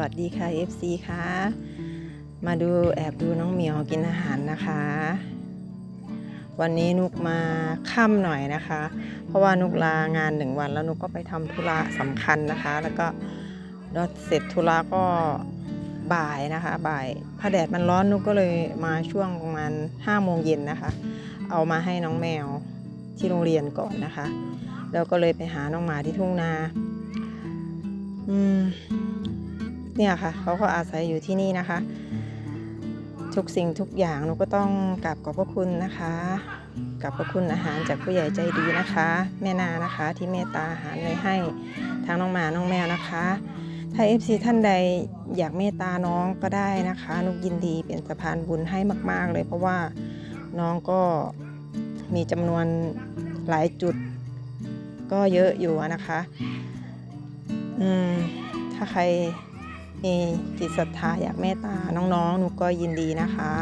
วัสดีค่ะ FC ค่ะ มาดูแอบดูน้องเหมียวกินอาหารนะคะ วันนี้นุกมาค่ำหน่อยนะคะ เพราะว่านุกลางานหนึ่งวันแล้วนุกก็ไปทำธุระสำคัญนะคะ แล้วก็รถเสร็จธุระก็บ่ายนะคะ บ่ายพอแดดมันร้อนนุกก็เลยมาช่วงประมาณ5โมงเย็นนะคะ เอามาให้น้องแมวที่โรงเรียนก่อนนะคะ แล้วก็เลยไปหาน้องหมาที่ทุ่งนา อืม เนี่ยค่ะเขาก็อาศัยอยู่ที่นี่นะคะ ทุกสิ่งทุกอย่างหนูก็ต้องกราบขอบพระคุณนะคะกราบขอบคุณอาหารจากผู้ใหญ่ใจดีนะคะ แม่นานะคะที่เมตตาอาหารไว้ให้ทางน้องหมาน้องแมวนะคะ ถ้า FC ท่านใดอยากเมตตาน้องก็ได้นะคะนุกยินดีเป็นสะพานบุญให้มาก ๆ เลย เพราะว่าน้องก็มีจำนวนหลายจุดก็เยอะอยู่นะคะ อืม ถ้าใคร มีจิตศรัทธาอยากเมตตาน้องๆนุกก็ยินดีนะคะ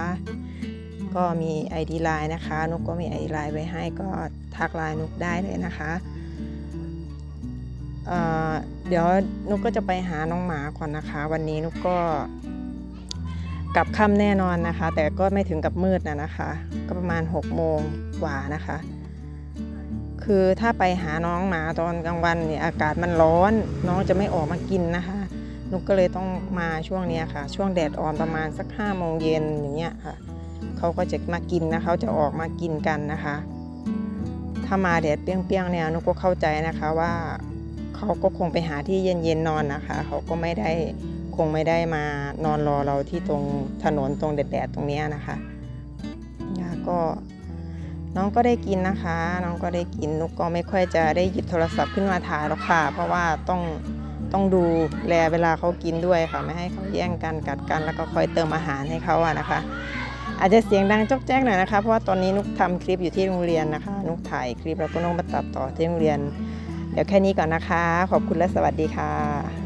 ก็มี ID ไลน์นะคะ นุกก็มี ID ไลน์ไว้ให้ก็ทักไลน์นุกได้เลยนะคะเเดี๋ยวนุกก็จะไปหาน้องหมาก่อนนะคะ วันนี้นุกก็กลับค่ำแน่นอนนะคะ แต่ก็ไม่ถึงกับมืดนะนะคะ ก็ประมาณ6โมงกว่านะคะ คือถ้าไปหาน้องหมาตอนกลางวันเนี่ยอากาศมันร้อน น้องจะไม่ออกมากินนะคะ นุกก็เลยต้องมาช่วงนี้ค่ะ ช่วงแดดอ่อนประมาณสัก5โมงเย็นอย่างเงี้ยค่ะเขาก็จะมากินนะเขาจะออกมากินกันนะคะ ถ้ามาแดดเปรี้ยงๆเนี่ยนุกก็เข้าใจนะคะว่าเขาก็คงไปหาที่เย็นๆนอนนะคะเขาก็ไม่ได้คงไม่ได้มานอนรอเราที่ตรงถนนตรงแดดๆตรงเนี้ยนะคะเนี่ยก็น้องก็ได้กินนะคะ น้องก็ได้กินนุกก็ไม่ค่อยจะได้หยิบโทรศัพท์ขึ้นมาถ่ายหรอกค่ะ เพราะว่าต้อง ต้องดูแลเวลาเขากินด้วยค่ะ ไม่ให้เขาแย่งกันกัดกัน แล้วก็คอยเติมอาหารให้เขาอะนะคะ อาจจะเสียงดังจกแจ๊กหน่อยนะคะ เพราะว่าตอนนี้นุกทำคลิปอยู่ที่โรงเรียนนะคะ นุกถ่ายคลิปแล้วก็นุกมาตัดต่อที่โรงเรียน เดี๋ยวแค่นี้ก่อนนะคะ ขอบคุณและสวัสดีค่ะ